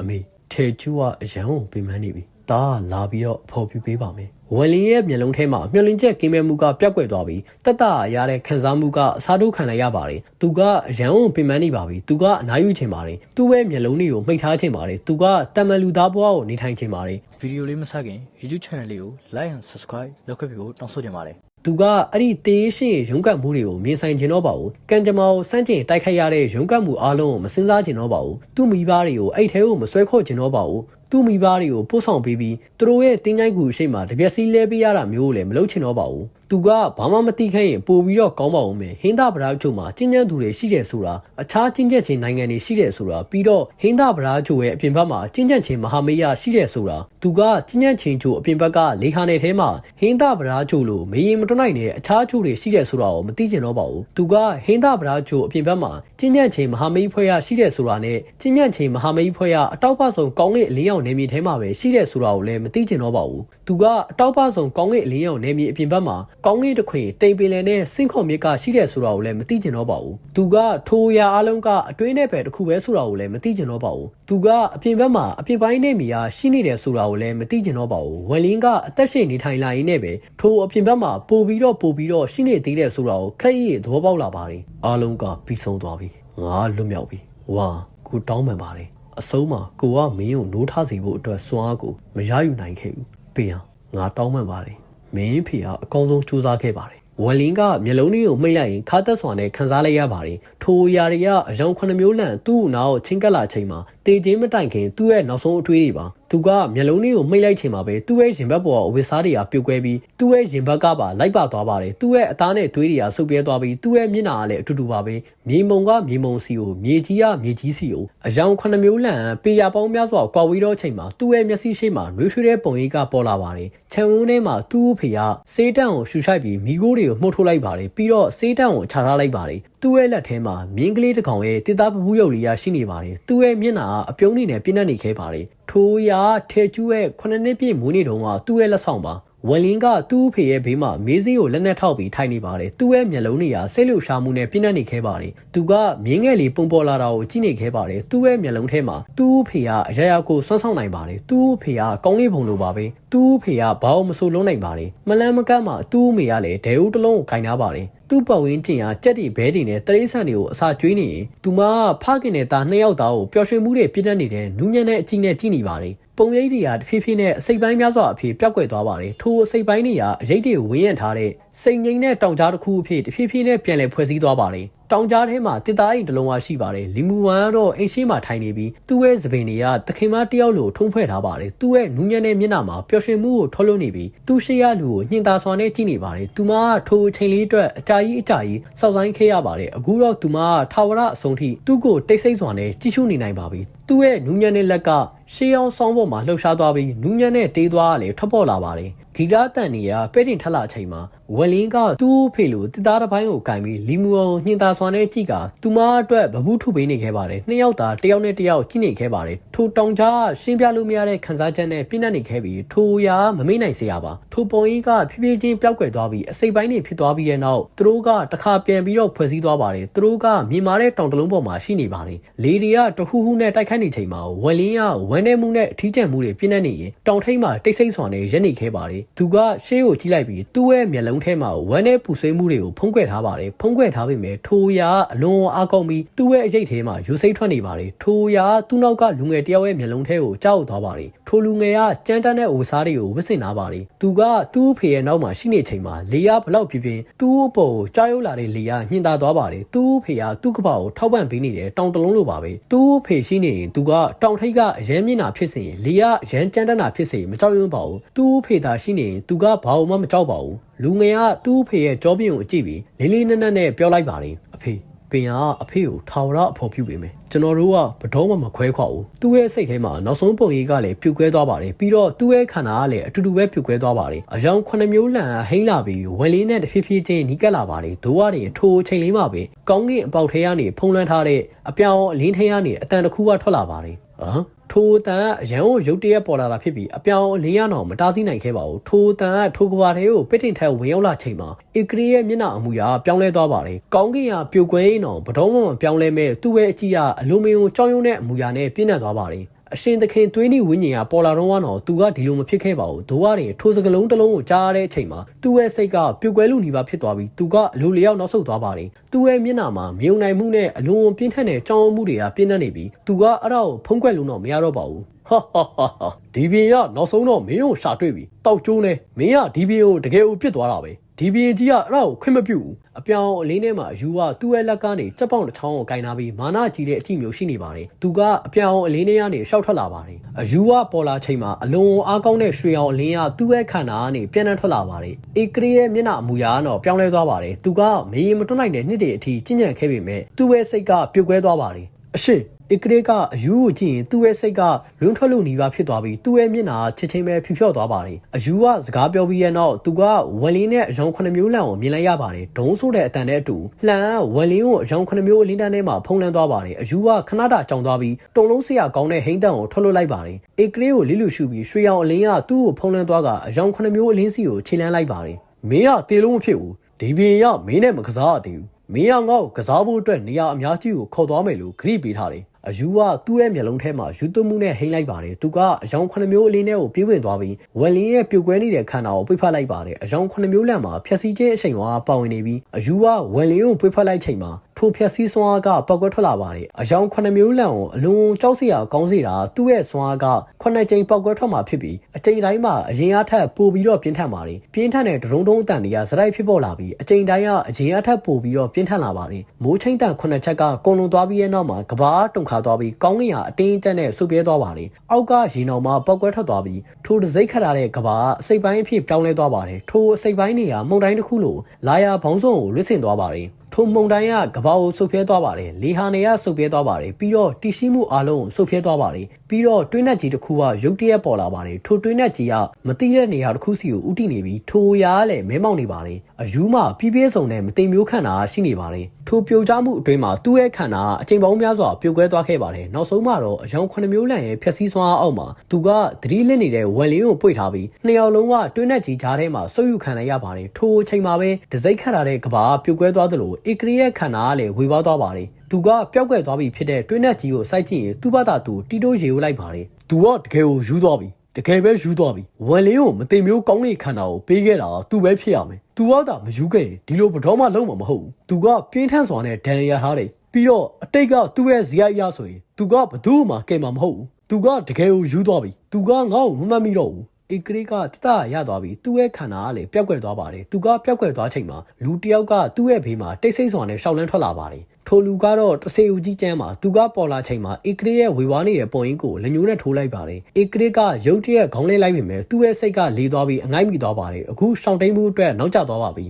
အမေထေကျူကအရန်ကိုပြင်ပန်းနေပြီဒါကလာပြီးတော့ဖော်ပြပေးပါမယ်ဝယ်လင်းရဲ့မျက်လုံးထဲမှာမျောလင်းချက်ကင်းမဲ့မှုကပြက်ကွယ်သွားပြီးတက်တာရတဲ့ခံစားမှုကအစားထိုးခံလိုက်ရပါတယ်သူကအရန်ကိုပြင်ပန်းနေပါပြီသူကအနားယူချင်ပါတယ်သူ့ရဲ့မျက်လုံးတွေကိုမှိတ်ထားချင်ပါတယ်သူကတမန်လူသားဘဝကိုနေထိုင်ချင်ပါတယ်ဗီဒီယိုလေးမစခင် YouTube channel လေးကို like and subscribe လုပ်ခဲ့ပြီးဖို့တောင်းဆိုချင်ပါတယ် သူကအဲ့ဒီတေးရှင်ရုံးကတ်မှုတွေကိုမြင်ဆိုင်ကျင်တော့ပါဘူးကံကြမ္မာကိုစန့်ကျင်တိုက်ခိုက်ရတဲ့ရုံးကတ်မှုအားလုံးကိုမစင်စားကျင်တော့ပါဘူးသူ့မိဘတွေကိုအဲ့ထဲကိုမဆွဲခေါ်ကျင်တော့ပါဘူးသူ့မိဘတွေကိုပို့ဆောင်ပေးပြီးသူတို့ရဲ့တင်းကြိုက်ကူအရှိမတပြက်စီလဲပေးရတာမျိုးကိုလည်းမလုပ်ချင်တော့ပါဘူး သူကဘာမှမသိခဲ့ရင်ပို့ပြီးတော့ကောင်းပါဦးမယ်ဟင်းသားဗရာချို့မှာကျဉ်းကျန်းသူတွေရှိတယ်ဆိုတာအခြားကျဉ်းကျက်ခြင်းနိုင်ငံတွေရှိတယ်ဆိုတာပြီးတော့ဟင်းသားဗရာချို့ရဲ့အပြင်ဘက်မှာကျဉ်းကျက်ခြင်းမဟာမေယရှိတယ်ဆိုတာသူကကျဉ်းကျက်ခြင်းချို့အပြင်ဘက်ကလေခါနယ်ထဲမှာဟင်းသားဗရာချို့လို့မေရင်မတွနိုင်တဲ့အခြားချို့တွေရှိတယ်ဆိုတာကိုမသိကျင်တော့ပါဘူးသူကဟင်းသားဗရာချို့အပြင်ဘက်မှာကျဉ်းကျက်ခြင်းမဟာမေယဖွဲ့ရရှိတယ်ဆိုတာနဲ့ကျဉ်းကျက်ခြင်းမဟာမေယဖွဲ့ရအတောက်ပဆုံကောင်းကင်အလင်းရောင်နေမြေထဲမှာပဲရှိတယ်ဆိုတာကိုလည်းမသိကျင်တော့ပါဘူး သူကအတောက်ပဆုံကောင်းကင်အလင်းရောင်နေမြေအပြင်ဘက်မှာကောင်းကင်တစ်ခွင်တိမ်ပင်လယ်နဲ့စင့်ခုံမြစ်ကရှိတယ်ဆိုတာကိုလည်းမသိကျင်တော့ပါဘူးသူကထိုးရအလုံးကအတွင်းနဲ့ပဲတစ်ခုပဲဆိုတာကိုလည်းမသိကျင်တော့ပါဘူးသူကအပြင်ဘက်မှာအပြင်ပိုင်းနဲ့မီယာရှိနေတယ်ဆိုတာကိုလည်းမသိကျင်တော့ပါဘူးဝယ်လင်းကအသက်ရှင်နေထိုင်လာရင်းနဲ့ပဲထိုးအပြင်ဘက်မှာပို့ပြီးတော့ပို့ပြီးတော့ရှိနေသေးတယ်ဆိုတာကိုခက်ရည်သဘောပေါက်လာပါတယ်အားလုံးကပြီးဆုံးသွားပြီငါလွတ်မြောက်ပြီဝါကိုတောင်းပန်ပါတယ်အဆုံးမှာကိုကမင်းကိုနိုးထားစေဖို့အတွက်စွမ်းအားကိုမရယူနိုင်ခဲ့ဘူး ပြင်ငါတောင်းပန်ပါတယ်မင်းဖေကအကောင်းဆုံးကြိုးစားခဲ့ပါတယ်ဝယ်လင်းကမျက်လုံးလေးကိုမှိတ်လိုက်ရင်ခါသက်စွာနဲ့ခန်းစားလိုက်ရပါတယ်ထိုအရာတွေကအယောင်ခုနှစ်မျိုးလန့်သူ့အနာကိုချင်းကပ်လာချိန်မှာတေချင်းမတိုင်ခင်သူ့ရဲ့နောက်ဆုံးအထွေးတွေပါသူကမျက်လုံးလေးကိုမှိတ်လိုက်ချိန်မှာပဲသူ့ရဲ့ရင်ဘတ်ပေါ်အဝတ်စားတွေကပြုတ်ကွဲပြီးသူ့ရဲ့ရင်ဘတ်ကပါလိုက်ပါသွားပါတယ်သူ့ရဲ့အသားနဲ့သွေးတွေကဆုပ်ပြဲသွားပြီးသူ့ရဲ့မျက်နှာကလည်းအတူတူပါပဲမြေမုံကမြေမုံစီကိုမြေကြီးကမြေကြီးစီကိုအယောင်ခုနှစ်မျိုးလန့်ပေရပေါင်းများစွာကွာဝေးတော့ချိန်မှာသူ့ရဲ့မျက်စိရှိမှနှွေးထွေးတဲ့ပုံရိပ်ကပေါ်လာပါတယ်ခြံဝန်းထဲမှာသူ့ဖေကစေးတန့်ကိုရှူရှိုက်ပြီးမိခိုးတွေကိုမှုတ်ထုတ်လိုက်ပါတယ်ပြီးတော့စေးတန့်ကိုခြာထားလိုက်ပါတယ် သူ့ရဲ့လက်ထဲမှာမြင်းကလေးတစ်ကောင်ရဲ့တစ်သားပပူးရုပ်လေးရရှိနေပါတယ်သူ့ရဲ့မျက်နှာကအပြုံးနေနဲ့ပြင်းနေခဲ့ပါတယ်ထိုးရထဲကျူးရဲ့ခုနှစ်နှစ်ပြည့်မွေးနေ့တုန်းကသူ့ရဲ့လက်ဆောင်ပါဝယ်လင်းကသူ့အဖေရဲ့ဘေးမှာမေးစည်းကိုလက်နဲ့ထောက်ပြီးထိုင်နေပါတယ်။သူ့ရဲ့မျက်လုံးတွေကစိတ်လှုပ်ရှားမှုနဲ့ပြင်းနေခဲ့ပါတယ်။သူကမြင်းငယ်လေးပုံပေါ်လာတာကိုကြည့်နေခဲ့ပါတယ်။သူ့ရဲ့မျက်လုံးထဲမှာသူ့အဖေကအရာရာကိုစွန့်ဆောင်နိုင်ပါတယ်။သူ့အဖေကကောင်းကင်ဘုံလိုပါပဲ။ သူ့အဖေကဘာလို့မဆိုးလုံးနိုင်ပါတယ်။မလန်းမကန့်မှာသူ့အမေကလည်းဒဲဦးတစ်လုံးကိုခြင်ထားပါတယ်။သူ့ပတ်ဝန်းကျင်ဟာကြက်တွေဘဲတွေနဲ့တရိတ်ဆန်တွေကိုအစာကျွေးနေရင်သူမဖခင်နဲ့သားနှစ်ယောက်သားကိုပျော်ရွှင်မှုတွေပြည့်တတ်နေတဲ့နူးညံ့တဲ့အကြည့်နဲ့ကြည့်နေပါတယ်ပုံရိပ်တွေကတဖြည်းဖြည်းနဲ့အစိပ်ပိုင်းများစွာအဖြစ်ပျောက်ကွယ်သွားပါတယ်ထိုအစိပ်ပိုင်းတွေကအရိပ်တွေကိုဝင်းရံထားတဲ့စိတ်ငိမ့်တဲ့တောင်ကြားတစ်ခုအဖြစ်တဖြည်းဖြည်းနဲ့ပြန်လည်ဖွဲ့စည်းသွားပါတယ်တောင်ကြားထဲမှာတစ်သားအိမ်တစ်လုံးဝရှိပါတယ်လီမူဝမ်ကတော့အိမ်ရှိမှထိုင်နေပြီးသူ့ရဲ့သပင်တွေကသခင်မတယောက်လိုထုံးဖွဲ့ထားပါတယ်သူ့ရဲ့နူးညံ့တဲ့မျက်နှာမှာပျော်ရွှင်မှုကိုထုတ်လွှင့်နေပြီးသူ့ရှေ့ရလူကိုညှင်သာစွာနဲ့ကြည့်နေပါတယ်သူမကထိုအချိန်လေးအတွက်အကြာကြီးအကြာကြီးစောက်ဆိုင်ခဲ့ရပါတယ်အခုတော့သူမကထာဝရအဆုံးထိသူ့ကိုတိတ်ဆိတ်စွာနဲ့ကြည့်ရှုနေနိုင်ပါပြီသူ့ရဲ့နူးညံ့တဲ့လက်ကရှေးအောင်ဆောင်းပေါ်မှာလှုပ်ရှားသွားပြီးနူးညံ့တဲ့တေးသွားကလည်းထွက်ပေါ်လာပါတယ်ဂီတတန်နေရပဲ့တင်ထက်လာချိန်မှာ ဝယ်လင်းကသူ့ဖေလိုတစ်သားတစ်ပိုင်းကိုကင်ပြီးလီမူအောင်ညှင်သာစွာနဲ့ကြည့်ကသူမအတွက်ဗဘူးထုပေးနေခဲ့ပါတယ်နှစ်ယောက်သာတယောက်နဲ့တယောက်ကြည့်နေခဲ့ပါတယ်ထိုတောင်ကြားရှင်းပြလို့မရတဲ့ခန်းစားချက်နဲ့ပြည့်နှက်နေခဲ့ပြီးထိုရာမမေ့နိုင်စရာပါထိုပုံကြီးကဖြည်းဖြည်းချင်းပျောက်ကွယ်သွားပြီးအစိပ်ပိုင်းတွေဖြစ်သွားပြီးတဲ့နောက်သူတို့ကတခါပြန်ပြီးတော့ဖွဲ့စည်းသွားပါတယ်သူတို့ကမြင်မာတဲ့တောင်တလုံးပေါ်မှာရှိနေပါတယ်လေတွေကတဟူးဟူးနဲ့တိုက်ခိုက်နေချိန်မှာဝယ်လင်းကဝမ်းနေမှုနဲ့အထီးကျန်မှုတွေပြည့်နှက်နေရင်တောင်ထိပ်မှာတိတ်ဆိတ်စွာနဲ့ရက်နေခဲ့ပါတယ်သူကရှေးကိုကြည့်လိုက်ပြီးသူ့ရဲ့မျက်လုံးထဲမှာဝမ်းနေပူဆွေးမှုတွေကိုဖုံးကွယ်ထားပါတယ်ဖုံးကွယ်ထားပေမဲ့ထိုရာအလွန်အားကောင်းပြီးသူ့ရဲ့အရေးထဲမှာယူစိတ်ထွက်နေပါတယ်ထိုရာသူ့နောက်ကလူငယ်တယောက်ရဲ့မျက်လုံးထဲကိုကြောက်သွားပါတယ်ထိုလူငယ်ကကြမ်းတမ်းတဲ့အိုစားတွေကိုဝစ်စင်ထားပါတယ်သူကသူ့ဖေရဲ့နောက်မှာရှိနေချိန်မှာလေယာဘလောက်ပြပြင်းသူ့အပေါ်ကိုကြောက်ရွံ့လာတဲ့လေယာညှင်သာသွားပါတယ်သူ့ဖေကသူ့ကပောက်ကိုထောက်ပံ့ပေးနေတယ်တောင်တလုံးလိုပါပဲသူ့ဖေရှိနေရင်သူကတောင်ထိပ်ကအရန်မျက်နှာဖြစ်စေရင်လေယာရန်ကြမ်းတမ်းတာဖြစ်စေမကြောက်ရွံ့ပါဘူးသူ့ဖေသာရှိနေရင်သူကဘာမှမကြောက်ပါဘူးလူငယ်ကသူ့ဖေရဲ့ကြောပြင်းကိုအကြည့်ပြီးလေးလေးနက်နက်နဲ့ပြောလိုက်ပါတယ်အဖေပင်ကအဖေကိုထာဝရအဖို့ပြုပေးမယ်ကျွန်တော်တို့ကဘတော်မှမခွဲခွာဘူးသူ့ရဲ့စိတ်ထဲမှာနောက်ဆုံးပုံရိပ်ကလည်းပြုတ်ကွဲသွားပါတယ်ပြီးတော့သူ့ရဲ့ခန္ဓာကလည်းအတူတူပဲပြုတ်ကွဲသွားပါတယ်အယောင်ခုနှစ်မျိုးလန်ဟိမ့်လာပြီးဝယ်လေးနဲ့တဖြည်းဖြည်းချင်းနီးကပ်လာပါတယ်ဒိုးရတွေထိုအချိန်လေးမှာပဲကောင်းကင်အပေါက်ထဲကနေဖုံးလွှမ်းထားတဲ့အပြောင်အလင်းထဲကနေအတန်တစ်ခုကထွက်လာပါတယ် ဟမ်ထိုတန်ကအရန်ကိုရုတ်တရက်ပေါ်လာတာဖြစ်ပြီးအပြောင်အလင်းရအောင်မတားဆီးနိုင်ခဲ့ပါဘူးထိုတန်ကထိုကဘာထဲကိုပစ်တင်ထက်ဝင်ရောက်လာချိန်မှာအီကရီရဲ့မျက်နှာအမူအရာပြောင်းလဲသွားပါတယ်ကောင်းကင်ကပြိုကွဲရင်တော့ဘတော်မှမပြောင်းလဲမဲ့သူ့ရဲ့အကြည့်ကအလိုမယုံကြောင်းရုံတဲ့အမူအရာနဲ့ပြည့်နှက်သွားပါတယ် အရှင်သခင်သွေးနီဝိညာဉ်ကပေါ်လာတော့ကတော့သူကဒီလိုမဖြစ်ခဲ့ပါဘူးဒိုးကနေထိုစကလုံးတစ်လုံးကိုကြားရတဲ့အချိန်မှာသူ့ရဲ့စိတ်ကပြုတ်ကွဲလူနေပါဖြစ်သွားပြီးသူကအလိုလျောက်နောက်ဆုတ်သွားပါတယ်သူ့ရဲ့မျက်နှာမှာမြုံနိုင်မှုနဲ့အလွန်ပြင်းထန်တဲ့ကြောင်းမှုတွေကပြင်းထန်နေပြီးသူကအဲ့ဒါကိုဖုံးကွက်လို့တော့မရတော့ပါဘူးဟာဟာဟာဟာဒီဘီကနောက်ဆုံးတော့မင်းကိုရှာတွေ့ပြီတောက်ကျိုးနေမင်းကဒီဘီကိုတကယ်ကိုပြစ်သွားတာပဲ ဒီဘီကြီးကအဲ့ဒါကိုခွင့်မပြုဘူးအပြောင်အလေးထဲမှာအယူကသူ့ရဲ့လက်ကနေစက်ပေါင်တစ်ချောင်းကိုကင်နာပြီးမာနကြီးတဲ့အကြည့်မျိုးရှိနေပါတယ်သူကအပြောင်အလေးထဲကနေရှောက်ထွက်လာပါတယ်အယူကပေါ်လာချိန်မှာအလွန်အားကောင်းတဲ့ရွှေအောင်အလင်းကသူ့ရဲ့ခန္ဓာကနေပြန်နှံထွက်လာပါတယ်အေကရီရဲ့မျက်နှာအမူအရာကတော့ပြောင်းလဲသွားပါတယ်သူကမေးရင်မတွန်းနိုင်တဲ့နှစ်တည်းအထိကျင့်ကြံခဲ့ပေမဲ့သူ့ရဲ့စိတ်ကပြုတ်ကွဲသွားပါတယ်အရှိ အကရေကအယူကိုကြည့်ရင်သူ့ရဲ့စိတ်ကလွန်းထွက်လို့နေပါဖြစ်သွားပြီးသူ့ရဲ့မျက်နှာချစ်ချင်းပဲဖြူဖြော့သွားပါတယ်အယူကစကားပြောပြီးရဲ့နောက်သူကဝက်လင်းနဲ့အယောင်ခုနှစ်မျိုးလန့်ကိုမြင်လိုက်ရပါတယ်ဒုံးဆိုးတဲ့အတန်နဲ့အတူလှန်ကဝက်လင်းကိုအယောင်ခုနှစ်မျိုးအလင်းတန်းထဲမှာဖုံးလန်းသွားပါတယ်အယူကခဏတာကြောင်သွားပြီးတုံလုံးဆရာကောင်းတဲ့ဟိန်းတန်ကိုထွက်လွတ်လိုက်ပါတယ်အကရေကိုလိလူရှုပြီးရွှေရောင်အလင်းကသူ့ကိုဖုံးလန်းသွားကအယောင်ခုနှစ်မျိုးအလင်းစီကိုခြေလန်းလိုက်ပါတယ်မင်းကတေလုံးမဖြစ်ဘူးဒီဘင်ကမင်းနဲ့မကစားရသေးဘူးမင်းကငါ့ကိုကစားဖို့အတွက်နေရာအများကြီးကိုခေါ်သွားမယ်လို့ခရီးပေးထားတယ် အယူကသူ့ရဲ့မျက်လုံးထဲမှာယူသွမှုနဲ့ဟိမ့်လိုက်ပါတယ်သူကအယောင်ခုနှစ်မျိုးအလေးနဲ့ကိုပြေးဝင်သွားပြီးဝက်လင်းရဲ့ပြုတ်ကွဲနေတဲ့ခန္ဓာကိုပိတ်ဖက်လိုက်ပါတယ်အယောင်ခုနှစ်မျိုးလန့်မှာဖြက်စီးခြင်းအချိန်မှာပါဝင်နေပြီးအယူကဝက်လင်းကိုပိတ်ဖက်လိုက်ချိန်မှာ ထိုဖြက်စီးစွမ်းအားကပောက်ကွက်ထွက်လာပါတယ်အယောင်ခုနှစ်မျိုးလန့်ကိုအလွန်ကြောက်စရာကောင်းစေတာသူ့ရဲ့စွမ်းအားကခုနှစ်ကြိမ်ပောက်ကွက်ထွက်မှာဖြစ်ပြီးအချိန်တိုင်းမှာအရင်အားထက်ပိုပြီးတော့ပြင်းထန်ပါတယ်ပြင်းထန်တဲ့ဒရုံတုံးအတန်တွေကစရိုက်ဖြစ်ပေါ်လာပြီးအချိန်တိုင်းကအရင်အားထက်ပိုပြီးတော့ပြင်းထန်လာပါတယ်မိုးချင်းတန်ခုနှစ်ချက်ကကုံလွန်သွားပြီးရဲ့နောက်မှာကဘာတုန်ခါသွားပြီးကောင်းကင်ဟာအတင်းကျပ်နဲ့ဆုပ်ပြဲသွားပါတယ်အောက်ကရေနောင်မှာပောက်ကွက်ထွက်သွားပြီးထိုတစိမ့်ခတ်ထားတဲ့ကဘာအစိပ်ပိုင်းအဖြစ်ပြောင်းလဲသွားပါတယ်ထိုအစိပ်ပိုင်းတွေကမှုန်တိုင်းတစ်ခုလိုလာယာဘောင်းစုံကိုလွတ်ဆင်သွားပါတယ် ထိုမုံတိုင်းကကဘာကိုဆုပ်ပြဲသွားပါတယ်လေဟာနေကဆုပ်ပြဲသွားပါတယ်ပြီးတော့တီရှိမှုအလုံးကိုဆုပ်ပြဲသွားပါတယ်ပြီးတော့တွင်းနဲ့ကြီးတစ်ခုကရုတ်တရက်ပေါ်လာပါတယ်ထိုတွင်းနဲ့ကြီးကမတိတဲ့နေရာတစ်ခုစီကိုဥတီနေပြီးထိုရာကလည်းမဲမောက်နေပါတယ်အယူမှပြပြဆုံနဲ့မတိမ်မျိုးခန့်တာရှိနေပါတယ်ထိုပြိုကျမှုအတွင်းမှာသူ့ရဲ့ခန္ဓာအချိန်ပေါင်းများစွာပြိုကွဲသွားခဲ့ပါတယ်နောက်ဆုံးမှတော့အယောင်ခုနှစ်မျိုးလန့်ရဲ့ဖြက်စီးစွမ်းအောက်မှာသူကသတိလစ်နေတဲ့ဝက်လင်းကိုပွေထားပြီးနှစ်ယောက်လုံးကတွင်းနဲ့ကြီးကြားထဲမှာဆုပ်ယူခံလိုက်ရပါတယ်ထိုအချိန်မှာပဲဒစိမ့်ခတ်ထားတဲ့ကဘာပြိုကွဲသွားသလိုဧကရီရဲ့ခန္ဓာကလည်းဝေပွားသွားပါတယ်သူကပျောက်ကွယ်သွားပြီဖြစ်တဲ့တွင်းနဲ့ကြီးကိုစိုက်ကြည့်ရင်သူ့ဘာသာသူတီတိုးရေဦးလိုက်ပါတယ်သူကတကယ်ကိုယူသွားပြီတကယ်ပဲယူသွားပြီဝမ်လင်းကိုမသိမျိုးကောင်းတဲ့ခန္ဓာကိုပေးခဲ့တာသူပဲဖြစ်ရမယ်သူကသာမယူခဲ့ရင်ဒီလိုဘတော်မှလုံးမှာမဟုတ်ဘူးသူကပြင်းထန်စွာနဲ့ဒဏ်ရာထားတယ်ပြီးတော့အတိတ်ကသူ့ရဲ့ဇီယအရာဆိုရင်သူကဘသူ့မှကဲမှာမဟုတ်ဘူးသူကတကယ်ကိုယူသွားပြီသူကငါ့ကိုမမှတ်မိတော့ဘူး ဧကရိကတတရသွားပြီးသူ့ရဲ့ခန္ဓာကလည်းပျောက်ကွယ်သွားပါတယ်သူကပျောက်ကွယ်သွားချိန်မှာလူတစ်ယောက်ကသူ့ရဲ့ဘေးမှာတိတ်ဆိတ်စွာနဲ့ရှောက်လန်းထွက်လာပါတယ်ထိုလူကတော့တဆေဦးကြီးကျမ်းမှာသူကပေါ်လာချိန်မှာဧကရိရဲ့ဝေဝါးနေတဲ့ပုံရင်းကိုလက်ညှိုးနဲ့ထိုးလိုက်ပါတယ်ဧကရိကရုတ်တရက်ခေါင်းလဲလိုက်ပြီမဲ့သူ့ရဲ့စိတ်ကလေးသွားပြီးအငိုက်မိသွားပါတယ်အခုရှောင်းတိန်မှုအတွက်နောက်ကျသွားပါပြီ